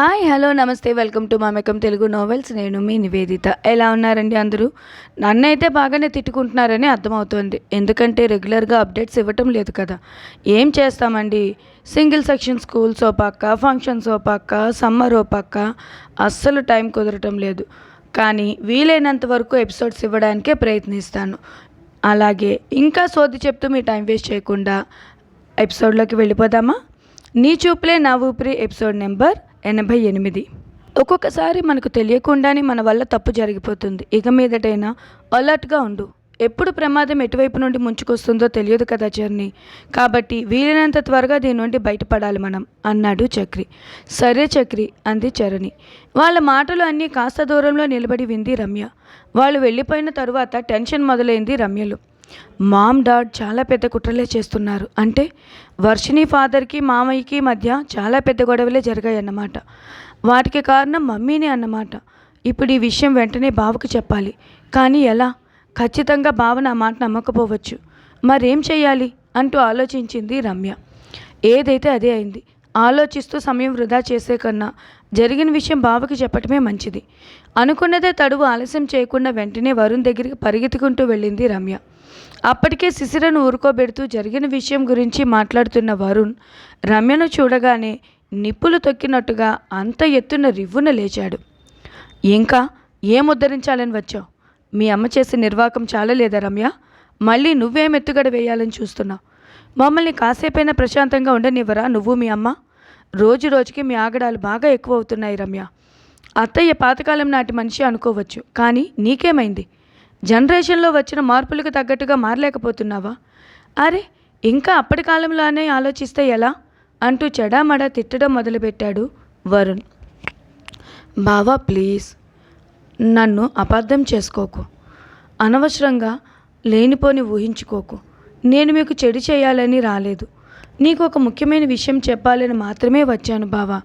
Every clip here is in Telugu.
హాయ్ హలో నమస్తే వెల్కమ్ టు మామెకం తెలుగు నోవెల్స్ నేను మీ నివేదిత. ఎలా ఉన్నారండి అందరూ? నన్ను అయితే బాగానే తిట్టుకుంటున్నారని అర్థమవుతోంది. ఎందుకంటే రెగ్యులర్గా అప్డేట్స్ ఇవ్వటం లేదు కదా. ఏం చేస్తామండి? సింగిల్ సెక్షన్ స్కూల్స్ ఓ పక్క ఫంక్షన్స్ ఓ పక్క సమ్మర్ ఓ పక్క అస్సలు టైం కుదరటం లేదు. కానీ వీలైనంత వరకు ఎపిసోడ్స్ ఇవ్వడానికే ప్రయత్నిస్తాను. అలాగే ఇంకా సోది చెప్తూ మీ టైం వేస్ట్ చేయకుండా ఎపిసోడ్లోకి వెళ్ళిపోదామా? నీ చూపులే నా ఊపిరి ఎపిసోడ్ నెంబర్ ఎనభై ఎనిమిది. ఒక్కొక్కసారి మనకు తెలియకుండానే మన వల్ల తప్పు జరిగిపోతుంది. ఇక మీదటైనా అలర్ట్గా ఉండు. ఎప్పుడు ప్రమాదం ఎటువైపు నుండి ముంచుకొస్తుందో తెలియదు కదా జర్నీ. కాబట్టి వీలైనంత త్వరగా దీని నుండి బయటపడాలి మనం అన్నాడు చక్రి. సరే చక్రి అంది చరణి. వాళ్ళ మాటలు అన్నీ కాస్త దూరంలో నిలబడి వింది రమ్య. వాళ్ళు వెళ్ళిపోయిన తరువాత టెన్షన్ మొదలైంది రమ్యలో. మామ్ డాడ్ చాలా పెద్ద కుట్రలే చేస్తున్నారు. అంటే వర్షిని ఫాదర్కి మామయ్యకి మధ్య చాలా పెద్ద గొడవలే జరిగాయి అన్నమాట వాటికి కారణం మమ్మీనే అన్నమాట. ఇప్పుడు ఈ విషయం వెంటనే బావకు చెప్పాలి. కానీ ఎలా? ఖచ్చితంగా బావ నా మాట నమ్మకపోవచ్చు. మరేం చేయాలి అంటూ ఆలోచించింది రమ్య. ఏదైతే అదే అయింది. ఆలోచిస్తూ సమయం వృధా చేసే కన్నా జరిగిన విషయం బావకి చెప్పటమే మంచిది. అనుకున్నదే తడువు ఆలస్యం చేయకుండా వెంటనే వరుణ్ దగ్గరికి పరిగెత్తుకుంటూ వెళ్ళింది రమ్య. అప్పటికే శిశిరను ఊరుకోబెడుతూ జరిగిన విషయం గురించి మాట్లాడుతున్న వరుణ్ రమ్యను చూడగానే నిప్పులు తొక్కినట్టుగా అంత ఎత్తున రివ్వున లేచాడు. ఇంకా ఏం ఉద్ధరించాలని వచ్చావు? మీ అమ్మ చేసే నిర్వాకం చాలలేదా రమ్య? మళ్ళీ నువ్వేం ఎత్తుగడ వేయాలని చూస్తున్నావు? మమ్మల్ని కాసేపైనా ప్రశాంతంగా ఉండనివ్వరా నువ్వు మీ అమ్మ? రోజు రోజుకి మీ ఆగడాలు బాగా ఎక్కువ అవుతున్నాయి రమ్య. అత్తయ్య పాతకాలం నాటి మనిషి అనుకోవచ్చు కానీ నీకేమైంది? జనరేషన్లో వచ్చిన మార్పులకు తగ్గట్టుగా మారలేకపోతున్నావా? అరే ఇంకా అప్పటి కాలంలోనే ఆలోచిస్తే ఎలా? అంటూ చెడామడా తిట్టడం మొదలుపెట్టాడు వరుణ్. బావా ప్లీజ్. నన్ను అపార్థం చేసుకోకు. అనవసరంగా లేనిపోని ఊహించుకోకు. నేను మీకు చెడు చేయాలని రాలేదు. నీకు ఒక ముఖ్యమైన విషయం చెప్పాలని మాత్రమే వచ్చాను బావా.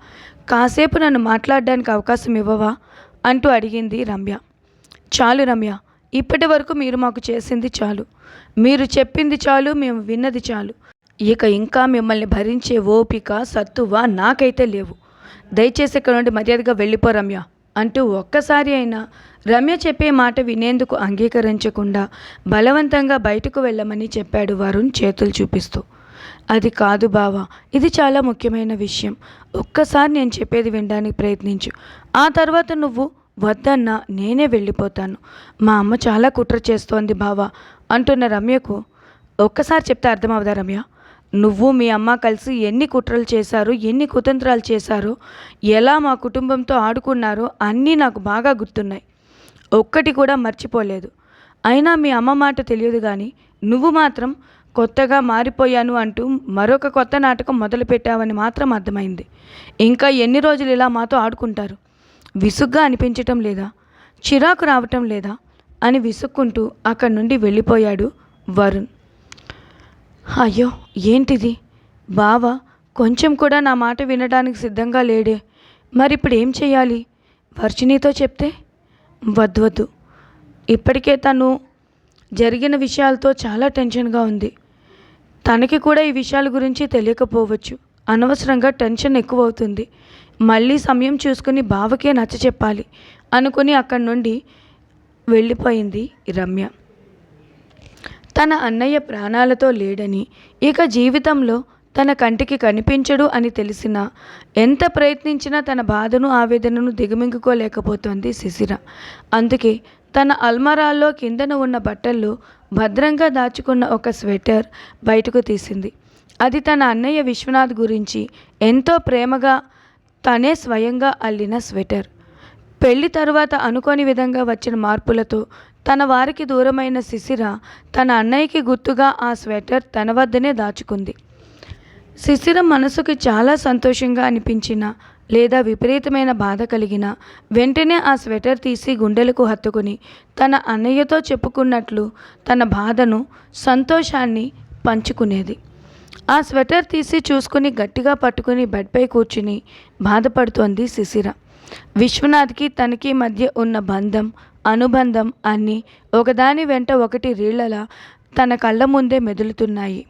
కాసేపు నన్ను మాట్లాడడానికి అవకాశం ఇవ్వవా? అంటూ అడిగింది రమ్య. చాలు రమ్య. ఇప్పటి వరకు మీరు మాకు చేసింది చాలు. మీరు చెప్పింది చాలు మేము విన్నది చాలు. ఇక ఇంకా మిమ్మల్ని భరించే ఓపిక సత్తువ నాకైతే లేవు. దయచేసి ఇక్కడ నుండి మర్యాదగా వెళ్ళిపో రమ్య అంటూ ఒక్కసారి అయినా రమ్య చెప్పే మాట వినేందుకు అంగీకరించకుండా బలవంతంగా బయటకు వెళ్ళమని చెప్పాడు వరుణ్ చేతులు చూపిస్తూ. అది కాదు బావా ఇది చాలా ముఖ్యమైన విషయం. ఒక్కసారి నేను చెప్పేది వినడానికి ప్రయత్నించు. ఆ తర్వాత నువ్వు వద్దన్నా నేనే వెళ్ళిపోతాను. మా అమ్మ చాలా కుట్ర చేస్తోంది బావా అంటున్న రమ్యకు ఒక్కసారి చెప్తే అర్థమవుదా రమ్య? నువ్వు మీ అమ్మ కలిసి ఎన్ని కుట్రలు చేశారు ఎన్ని కుతంత్రాలు చేశారో ఎలా మా కుటుంబంతో ఆడుకున్నారో అన్నీ నాకు బాగా గుర్తున్నాయి. ఒక్కటి కూడా మర్చిపోలేదు. అయినా మీ అమ్మ మాట తెలియదు కానీ నువ్వు మాత్రం కొత్తగా మారిపోయాను అంటూ మరొక కొత్త నాటకం మొదలుపెట్టావని మాత్రం అర్థమైంది. ఇంకా ఎన్ని రోజులు ఇలా మాతో ఆడుకుంటారు? విసుగ్గా అనిపించటం లేదా? చిరాకు రావటం లేదా? అని విసుక్కుంటూ అక్కడి నుండి వెళ్ళిపోయాడు వరుణ్. అయ్యో ఏంటిది? బావ కొంచెం కూడా నా మాట వినడానికి సిద్ధంగా లేడే. మరి ఇప్పుడు ఏం చేయాలి వర్షిణితో చెప్తే? వద్దు వద్దు. ఇప్పటికే తను జరిగిన విషయాలతో చాలా టెన్షన్గా ఉంది. తనకి కూడా ఈ విషయాల గురించి తెలియకపోవచ్చు. అనవసరంగా టెన్షన్ ఎక్కువ అవుతుంది మళ్ళీ సమయం చూసుకుని బావకే నచ్చ చెప్పాలి అనుకుని అక్కడి నుండి వెళ్ళిపోయింది రమ్య. తన అన్నయ్య ప్రాణాలతో లేడని ఇక జీవితంలో తన కంటికి కనిపించడు అని తెలిసినా ఎంత ప్రయత్నించినా తన బాధను ఆవేదనను దిగమింగుకోలేకపోతోంది శిశిర. అందుకే తన అల్మరాల్లో కిందన ఉన్న బట్టల్లో భద్రంగా దాచుకున్న ఒక స్వెటర్ బయటకు తీసింది. అది తన అన్నయ్య విశ్వనాథ్ గురించి ఎంతో ప్రేమగా తనే స్వయంగా అల్లిన స్వెటర్. పెళ్ళి తర్వాత అనుకోని విధంగా వచ్చిన మార్పులతో తన వారికి దూరమైన శిశిర తన అన్నయ్యకి గుర్తుగా ఆ స్వెటర్ తన వద్దనే దాచుకుంది. శిశిర మనసుకి చాలా సంతోషంగా అనిపించిన లేదా విపరీతమైన బాధ కలిగిన వెంటనే ఆ స్వెటర్ తీసి గుండెలకు హత్తుకుని తన అన్నయ్యతో చెప్పుకున్నట్లు తన బాధను సంతోషాన్ని పంచుకునేది. ఆ స్వెటర్ తీసి చూసుకుని గట్టిగా పట్టుకుని బెడ్పై కూర్చుని బాధపడుతోంది శిశిర విశ్వనాథ్కి తనకి మధ్య ఉన్న బంధం అనుబంధం అన్నీ ఒకదాని వెంట ఒకటి రీళ్ళలా తన కళ్ళ ముందే మెదులుతున్నాయి.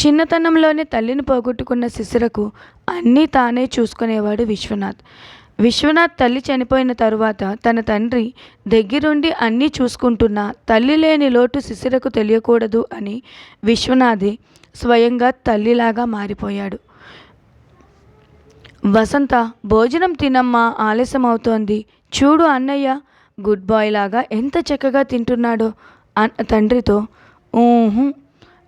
చిన్నతనంలోనే తల్లిని పోగొట్టుకున్న శిశిరకు అన్నీ తానే చూసుకునేవాడు విశ్వనాథ్. విశ్వనాథ్ తల్లి చనిపోయిన తరువాత తన తండ్రి దగ్గరుండి అన్నీ చూసుకుంటున్నా తల్లి లేని లోటు శిశిరకు తెలియకూడదు అని విశ్వనాథే స్వయంగా తల్లిలాగా మారిపోయాడు. వసంత భోజనం తినమ్మా ఆలస్యం అవుతోంది చూడు అన్నయ్య గుడ్ బాయ్ లాగా ఎంత చక్కగా తింటున్నాడో అన్న తండ్రితో. ఊహు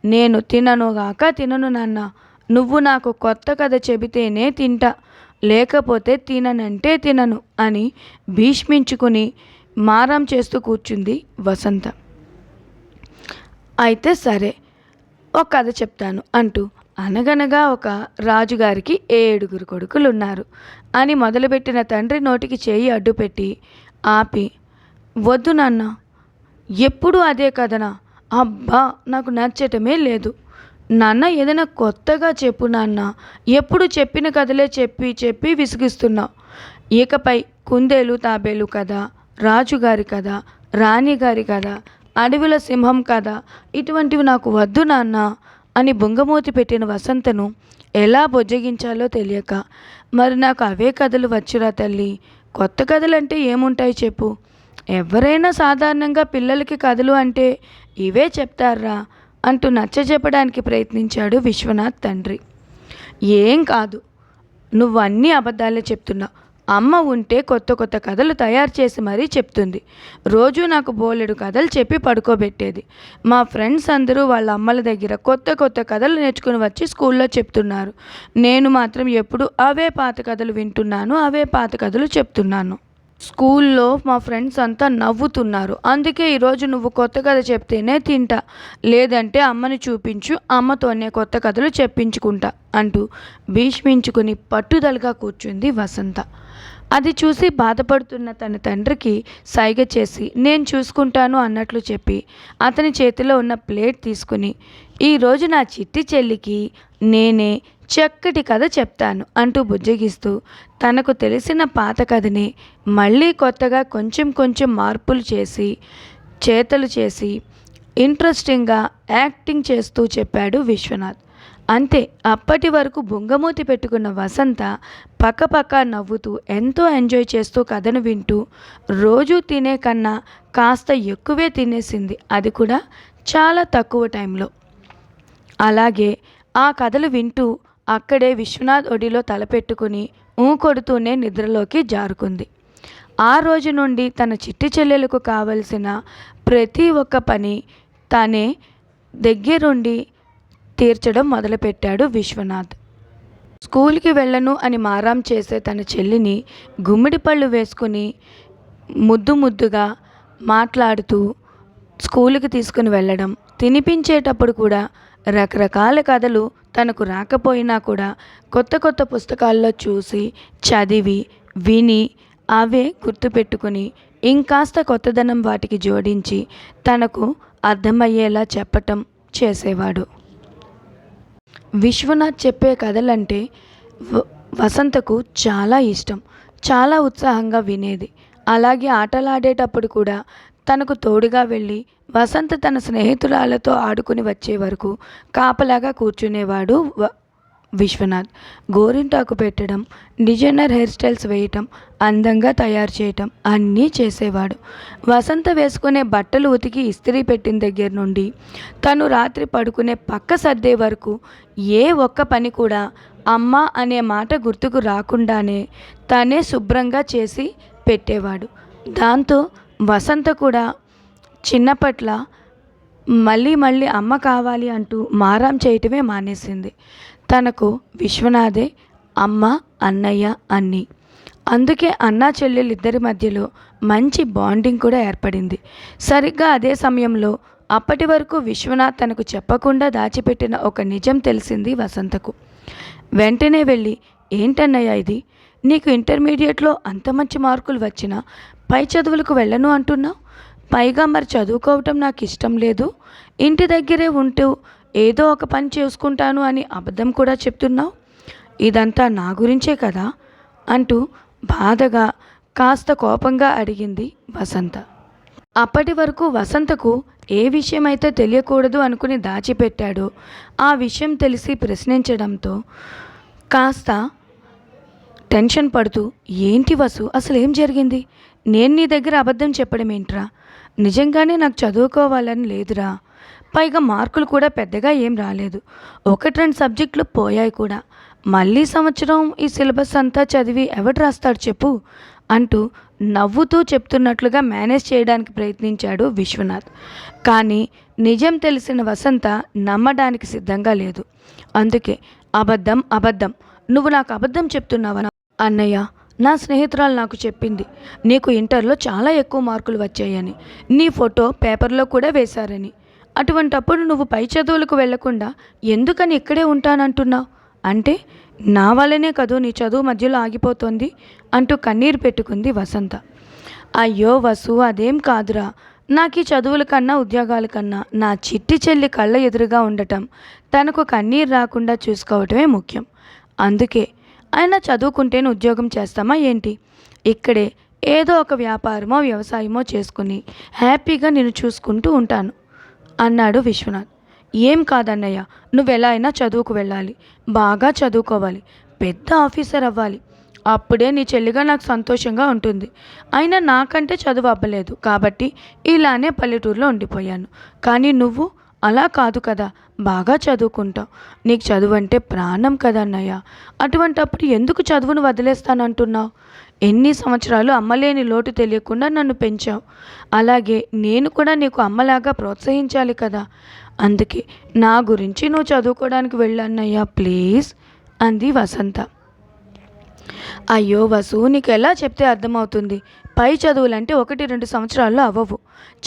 నేను తినను గాక తినను నాన్న. నువ్వు నాకు కొత్త కథ చెబితేనే తింటా. లేకపోతే తిననంటే తినను అని భీష్మించుకుని మారం చేస్తూ కూర్చుంది వసంత. అయితే సరే ఒక కథ చెప్తాను అంటూ అనగనగా ఒక రాజుగారికి ఏడుగురు కొడుకులు ఉన్నారు అని మొదలుపెట్టిన తండ్రి నోటికి చేయి అడ్డుపెట్టి ఆపి వద్దు నాన్న ఎప్పుడు అదే కథనా? అబ్బా నాకు నచ్చటమే లేదు. నాన్న ఏదైనా కొత్తగా చెప్పు నాన్న. ఎప్పుడు చెప్పిన కథలే చెప్పి చెప్పి విసిగిస్తున్నావు ఇకపై కుందేలు తాబేలు కథ రాజుగారి కథ రాణిగారి కథ అడవిలో సింహం కథ ఇటువంటివి నాకు వద్దు నాన్న అని బుంగమూతి పెట్టిన వసంతను ఎలా బుజ్జగించాలో తెలియక మరి నాకు అవే కథలు వచ్చురా తల్లి. కొత్త కథలంటే ఏముంటాయి చెప్పు. ఎవరైనా సాధారణంగా పిల్లలకి కథలు అంటే ఇవే చెప్తారా అంటూ నచ్చ చెప్పడానికి ప్రయత్నించాడు విశ్వనాథ్ తండ్రి. ఏం కాదు నువ్వు అన్నీ అబద్ధాలే చెప్తున్నావు. అమ్మ ఉంటే కొత్త కొత్త కథలు తయారు చేసి మరీ చెప్తుంది. రోజు నాకు బోలెడు కథలు చెప్పి పడుకోబెట్టేది. మా ఫ్రెండ్స్ అందరూ వాళ్ళ అమ్మల దగ్గర కొత్త కొత్త కథలు నేర్చుకుని వచ్చి స్కూల్లో చెప్తున్నారు. నేను మాత్రం ఎప్పుడు అవే పాత కథలు వింటున్నాను అవే పాత కథలు చెప్తున్నాను. స్కూల్లో మా ఫ్రెండ్స్ అంతా నవ్వుతున్నారు. అందుకే ఈరోజు నువ్వు కొత్త కథ చెప్తేనే తింటా. లేదంటే అమ్మని చూపించు అమ్మతోనే కొత్త కథలు చెప్పించుకుంటా అంటూ భీష్మించుకుని పట్టుదలగా కూర్చుంది వసంత. అది చూసి బాధపడుతున్న తన తండ్రికి సైగ చేసి నేను చూసుకుంటాను అన్నట్లు చెప్పి అతని చేతిలో ఉన్న ప్లేట్ తీసుకుని ఈరోజు నా చిట్టి చెల్లికి నేనే చక్కటి కథ చెప్తాను అంటూ బుజ్జగిస్తూ తనకు తెలిసిన పాత కథని మళ్ళీ కొత్తగా కొంచెం కొంచెం మార్పులు చేసి చేతలు చేసి ఇంట్రెస్టింగ్గా యాక్టింగ్ చేస్తూ చెప్పాడు విశ్వనాథ్. అంతే అప్పటి వరకు బొంగమూతి పెట్టుకున్న వసంత పక్కపక్క నవ్వుతూ ఎంతో ఎంజాయ్ చేస్తూ కథను వింటూ రోజు తినే కన్నా కాస్త ఎక్కువే తినేసింది. అది కూడా చాలా తక్కువ టైంలో. అలాగే ఆ కథలు వింటూ అక్కడే విశ్వనాథ్ ఒడిలో తలపెట్టుకుని ఊ కొడుతూనే నిద్రలోకి జారుకుంది. ఆ రోజు నుండి తన చిట్టి చెల్లెలకు కావలసిన ప్రతి ఒక్క పని తనే దగ్గరుండి తీర్చడం మొదలుపెట్టాడు విశ్వనాథ్. స్కూల్కి వెళ్ళను అని మారాం చేసే తన చెల్లిని గుమ్మిడి పళ్ళు వేసుకుని ముద్దు ముద్దుగా మాట్లాడుతూ స్కూల్కి తీసుకుని వెళ్ళడం తినిపించేటప్పుడు కూడా రకరకాల కథలు తనకు రాకపోయినా కూడా కొత్త కొత్త పుస్తకాల్లో చూసి చదివి విని అవే గుర్తుపెట్టుకుని ఇంకాస్త కొత్తదనం వాటికి జోడించి తనకు అర్థమయ్యేలా చెప్పటం చేసేవాడు. విశ్వనాథ్ చెప్పే కథలంటే వసంతకు చాలా ఇష్టం. చాలా ఉత్సాహంగా వినేది. అలాగే ఆటలాడేటప్పుడు కూడా తనకు తోడుగా వెళ్ళి వసంత తన స్నేహితురాలతో ఆడుకుని వచ్చే వరకు కాపలాగా కూర్చునేవాడు వ- విశ్వనాథ్. గోరింటాకు పెట్టడం డిజైనర్ హెయిర్ స్టైల్స్ వేయటం అందంగా తయారు చేయటం అన్నీ చేసేవాడు. వసంత వేసుకునే బట్టలు ఉతికి ఇస్త్రీ పెట్టిన దగ్గర నుండి తను రాత్రి పడుకునే పక్క సర్దే వరకు ఏ ఒక్క పని కూడా అమ్మ అనే మాట గుర్తుకు రాకుండానే తనే శుభ్రంగా చేసి పెట్టేవాడు. దాంతో వసంత కూడా చిన్నపట్ల మళ్ళీ మళ్ళీ అమ్మ కావాలి అంటూ మారాం చేయటమే మానేసింది. తనకు విశ్వనాథే అమ్మ అన్నయ్య అన్ని. అందుకే అన్నా చెల్లెలిద్దరి మధ్యలో మంచి బాండింగ్ కూడా ఏర్పడింది. సరిగ్గా అదే సమయంలో అప్పటి వరకు విశ్వనాథ్ తనకు చెప్పకుండా దాచిపెట్టిన ఒక నిజం తెలిసింది వసంతకు. వెంటనే వెళ్ళి ఏంటన్నయ్య ఇది? నీకు ఇంటర్మీడియట్లో అంత మంచి మార్కులు వచ్చినా పై చదువులకు వెళ్ళను అంటున్నావు పైగా మరి చదువుకోవటం నాకు ఇష్టం లేదు. ఇంటి దగ్గరే ఉంటూ ఏదో ఒక పని చేసుకుంటాను అని అబద్ధం కూడా చెప్తున్నావు. ఇదంతా నా గురించే కదా? అంటూ బాధగా కాస్త కోపంగా అడిగింది వసంత. అప్పటి వరకు వసంతకు ఏ విషయం అయితే తెలియకూడదు అనుకుని దాచిపెట్టాడో. ఆ విషయం తెలిసి ప్రశ్నించడంతో కాస్త టెన్షన్ పడుతూ ఏంటి వసు? అసలు ఏం జరిగింది? నేను నీ దగ్గర అబద్ధం చెప్పడం ఏంట్రా? నిజంగానే నాకు చదువుకోవాలని లేదురా. పైగా మార్కులు కూడా పెద్దగా ఏం రాలేదు. ఒకటి రెండు సబ్జెక్టులు పోయాయి కూడా. మళ్ళీ సంవత్సరం ఈ సిలబస్ అంతా చదివి ఎవడు రాస్తాడు చెప్పు? అంటూ నవ్వుతూ చెప్తున్నట్లుగా మేనేజ్ చేయడానికి ప్రయత్నించాడు విశ్వనాథ్. కానీ నిజం తెలిసిన వసంత నమ్మడానికి సిద్ధంగా లేదు. అందుకే అబద్ధం అబద్ధం. నువ్వు నాకు అబద్ధం చెప్తున్నావా? అన్నయ్య నా స్నేహితురాలు నాకు చెప్పింది నీకు ఇంటర్లో చాలా ఎక్కువ మార్కులు వచ్చాయని నీ ఫోటో పేపర్లో కూడా వేశారని. అటువంటప్పుడు నువ్వు పై చదువులకు వెళ్ళకుండా ఎందుకని ఇక్కడే ఉంటానంటున్నావు? అంటే నా వల్లనే కదూ నీ చదువు మధ్యలో ఆగిపోతోంది? అంటూ కన్నీరు పెట్టుకుంది వసంత. అయ్యో వసు అదేం కాదురా. నాకు ఈ చదువుల కన్నా ఉద్యోగాల కన్నా నా చిట్టి చెల్లి కళ్ళ ఎదురుగా ఉండటం తనకు కన్నీరు రాకుండా చూసుకోవటమే ముఖ్యం. అందుకే అయినా చదువుకుంటేనే ఉద్యోగం చేస్తామా ఏంటి? ఇక్కడే ఏదో ఒక వ్యాపారమో వ్యవసాయమో చేసుకుని హ్యాపీగా నేను చూసుకుంటూ ఉంటాను అన్నాడు విశ్వనాథ్. ఏం కాదన్నయ్య నువ్వు ఎలా అయినా చదువుకు వెళ్ళాలి బాగా చదువుకోవాలి పెద్ద ఆఫీసర్ అవ్వాలి. అప్పుడే నీ చెల్లిగా నాకు సంతోషంగా ఉంటుంది. అయినా నాకంటే చదువు అవ్వలేదు కాబట్టి ఇలానే పల్లెటూరులో ఉండిపోయాను. కానీ నువ్వు అలా కాదు కదా బాగా చదువుకుంటావు. నీకు చదువు అంటే ప్రాణం కదా అన్నయ్య. అటువంటప్పుడు ఎందుకు చదువును వదిలేస్తానంటున్నావు? ఎన్ని సంవత్సరాలు అమ్మలేని లోటు తెలియకుండా నన్ను పెంచావు. అలాగే నేను కూడా నీకు అమ్మలాగా ప్రోత్సహించాలి కదా. అందుకే నా గురించి నువ్వు చదువుకోవడానికి వెళ్ళన్నయ్యా ప్లీజ్ అంది వసంత. అయ్యో వసు నీకు ఎలా చెప్తే అర్థమవుతుంది? పై చదువులంటే ఒకటి రెండు సంవత్సరాల్లో అవ్వవు.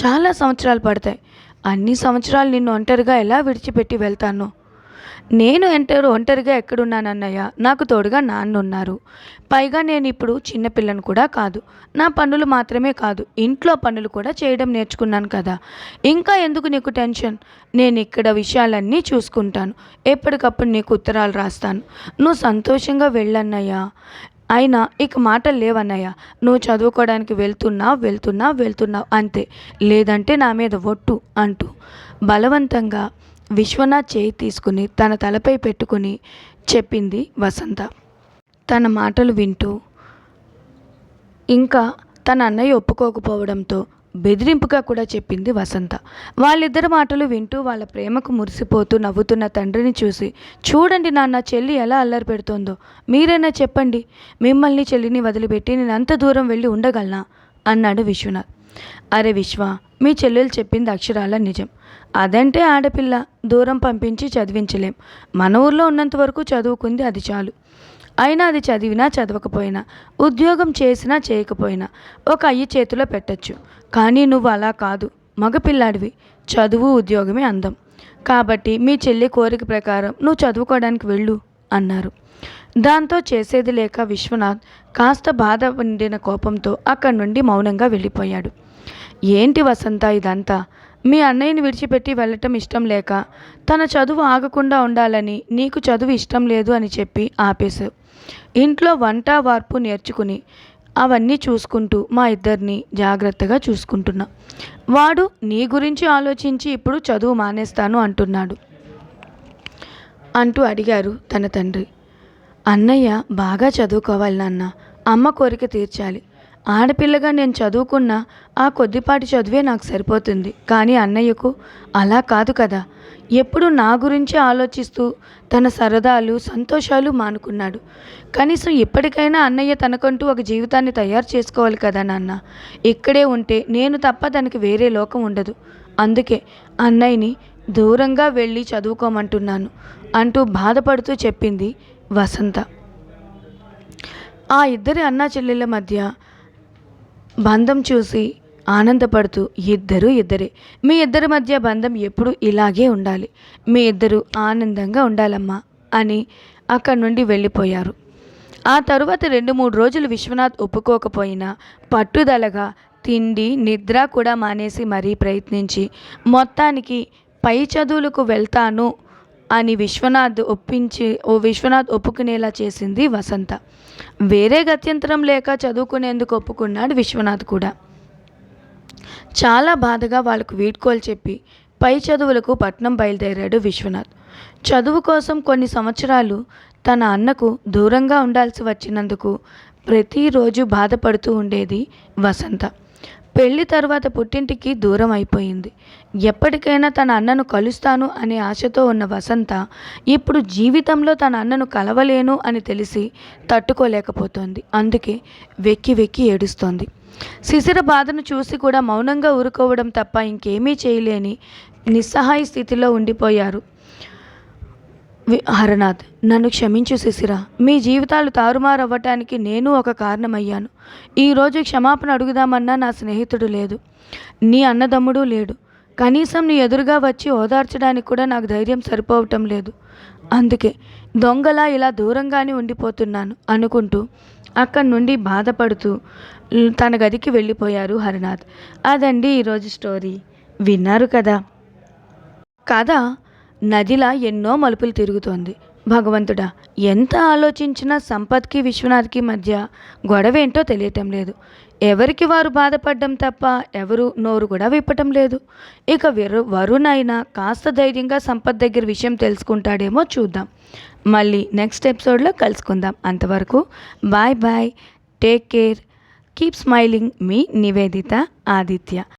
చాలా సంవత్సరాలు పడతాయి. అన్ని సంవత్సరాలు నిన్ను ఒంటరిగా ఎలా విడిచిపెట్టి వెళ్తాను? నేను ఎంటర్ ఒంటరిగా ఎక్కడున్నానన్నయ్య? నాకు తోడుగా నాన్న ఉన్నారు పైగా నేను ఇప్పుడు చిన్నపిల్లను కూడా కాదు. నా పనులు మాత్రమే కాదు. ఇంట్లో పనులు కూడా చేయడం నేర్చుకున్నాను కదా. ఇంకా ఎందుకు నీకు టెన్షన్? నేను ఇక్కడ విషయాలన్నీ చూసుకుంటాను. ఎప్పటికప్పుడు నీకు ఉత్తరాలు రాస్తాను. నువ్వు సంతోషంగా వెళ్ళన్నయ్యా. అయినా ఇక మాటలు లేవన్నయ్య. నువ్వు చదువుకోవడానికి వెళ్తున్నావు వెళ్తున్నావు వెళ్తున్నావు అంతే. లేదంటే నా మీద ఒట్టు అంటూ బలవంతంగా విశ్వనాథ్ చేయి తీసుకుని తన తలపై పెట్టుకుని చెప్పింది వసంత. తన మాటలు వింటూ ఇంకా తన అన్నయ్య ఒప్పుకోకపోవడంతో బెదిరింపుగా కూడా చెప్పింది వసంత. వాళ్ళిద్దరి మాటలు వింటూ వాళ్ళ ప్రేమకు మురిసిపోతూ నవ్వుతున్న తండ్రిని చూసి చూడండి నాన్న చెల్లి ఎలా అల్లరి పెడుతోందో. మీరైనా చెప్పండి. మిమ్మల్ని చెల్లిని వదిలిపెట్టి నేను అంత దూరం వెళ్ళి ఉండగలనా? అన్నాడు విశ్వనాథ్. అరే విశ్వ మీ చెల్లెలు చెప్పింది అక్షరాల నిజం. అదంటే ఆడపిల్ల. దూరం పంపించి చదివించలేం. మన ఊర్లో ఉన్నంత వరకు చదువుకుంది అది చాలు. అయినా అది చదివినా చదవకపోయినా ఉద్యోగం చేసినా చేయకపోయినా ఒక అయ్యి చేతిలో పెట్టచ్చు. కానీ నువ్వు అలా కాదు. మగపిల్లాడివి. చదువు ఉద్యోగమే అందం. కాబట్టి మీ చెల్లి కోరిక ప్రకారం నువ్వు చదువుకోవడానికి వెళ్ళు అన్నారు. దాంతో చేసేది లేక విశ్వనాథ్ కాస్త బాధ నిండిన కోపంతో అక్కడి నుండి మౌనంగా వెళ్ళిపోయాడు. ఏంటి వసంత ఇదంతా? మీ అన్నయ్యని విడిచిపెట్టి వెళ్ళటం ఇష్టం లేక తన చదువు ఆగకుండా ఉండాలని నీకు చదువు ఇష్టం లేదు అని చెప్పి ఆపేశావు. ఇంట్లో వంట వార్పు నేర్చుకుని అవన్నీ చూసుకుంటూ మా ఇద్దరిని జాగ్రత్తగా చూసుకుంటున్నా. వాడు నీ గురించి ఆలోచించి ఇప్పుడు చదువు మానేస్తాను అంటున్నాడు. అంటూ అడిగారు తన తండ్రి. అన్నయ్య బాగా చదువుకోవాలి నాన్న. అమ్మ కోరిక తీర్చాలి. ఆడపిల్లగా నేను చదువుకున్న ఆ కొద్దిపాటి చదువే నాకు సరిపోతుంది. కానీ అన్నయ్యకు అలా కాదు కదా. ఎప్పుడు నా గురించి ఆలోచిస్తూ తన సరదాలు సంతోషాలు మానుకున్నాడు. కనీసం ఇప్పటికైనా అన్నయ్య తనకంటూ ఒక జీవితాన్ని తయారు చేసుకోవాలి కదా నాన్న. ఇక్కడే ఉంటే నేను తప్ప తనకి వేరే లోకం ఉండదు. అందుకే అన్నయ్యని దూరంగా వెళ్ళి చదువుకోమంటున్నాను అంటూ బాధపడుతూ చెప్పింది వసంత. ఆ ఇద్దరి అన్నా చెల్లెళ్ళ మధ్య బంధం చూసి ఆనందపడుతూ ఇద్దరు ఇద్దరే. మీ ఇద్దరి మధ్య బంధం ఎప్పుడు ఇలాగే ఉండాలి. మీ ఇద్దరు ఆనందంగా ఉండాలమ్మా అని అక్కడి నుండి వెళ్ళిపోయారు. ఆ తరువాత రెండు మూడు రోజులు విశ్వనాథ్ ఒప్పుకోకపోయినా పట్టుదలగా తిండి నిద్ర కూడా మానేసి మరీ ప్రయత్నించి మొత్తానికి పై చదువులకు వెళ్తాను అని విశ్వనాథ్ ఒప్పించి ఓ విశ్వనాథ్ ఒప్పుకునేలా చేసింది వసంత. వేరే గత్యంతరం లేక చదువుకునేందుకు ఒప్పుకున్నాడు విశ్వనాథ్ కూడా. చాలా బాధగా వాళ్ళకు వీడ్కోలు చెప్పి పై చదువులకు పట్నం బయలుదేరాడు విశ్వనాథ్. చదువు కోసం కొన్ని సంవత్సరాలు తన అన్నకు దూరంగా ఉండాల్సి వచ్చినందుకు ప్రతిరోజు బాధపడుతూ ఉండేది వసంత. పెళ్ళి తర్వాత పుట్టింటికి దూరం అయిపోయింది. ఎప్పటికైనా తన అన్నను కలుస్తాను అనే ఆశతో ఉన్న వసంత ఇప్పుడు జీవితంలో తన అన్నను కలవలేను అని తెలిసి తట్టుకోలేకపోతోంది. అందుకే వెక్కి వెక్కి ఏడుస్తోంది. శిశిర బాధను చూసి కూడా మౌనంగా ఊరుకోవడం తప్ప ఇంకేమీ చేయలేని నిస్సహాయ స్థితిలో ఉండిపోయారు. హరనాథ్ నన్ను క్షమించు శిశిర. మీ జీవితాలు తారుమారవ్వటానికి నేను ఒక కారణమయ్యాను. ఈరోజు క్షమాపణ అడుగుదామన్నా నా స్నేహితుడు లేదు. నీ అన్నదమ్ముడు లేడు. కనీసం నీ ఎదురుగా వచ్చి ఓదార్చడానికి కూడా నాకు ధైర్యం సరిపోవటం లేదు. అందుకే దొంగలా ఇలా దూరంగానే ఉండిపోతున్నాను అనుకుంటూ అక్కడి నుండి బాధపడుతూ తన గదికి వెళ్ళిపోయారు హరినాథ్. అదండి ఈరోజు స్టోరీ. విన్నారు కదా? కథ నదిలా ఎన్నో మలుపులు తిరుగుతోంది. భగవంతుడా ఎంత ఆలోచించినా సంపత్కి విశ్వనాథ్కి మధ్య గొడవ ఏంటో తెలియటం లేదు. ఎవరికి వారు బాధపడడం తప్ప ఎవరు నోరు కూడా విప్పటం లేదు. ఇక వరు వరుణ్ అయినా కాస్త ధైర్యంగా సంపత్ దగ్గర విషయం తెలుసుకుంటాడేమో చూద్దాం. మళ్ళీ నెక్స్ట్ ఎపిసోడ్లో కలుసుకుందాం. అంతవరకు bye bye take care keep smiling మీ నివేదిత ఆదిత్య.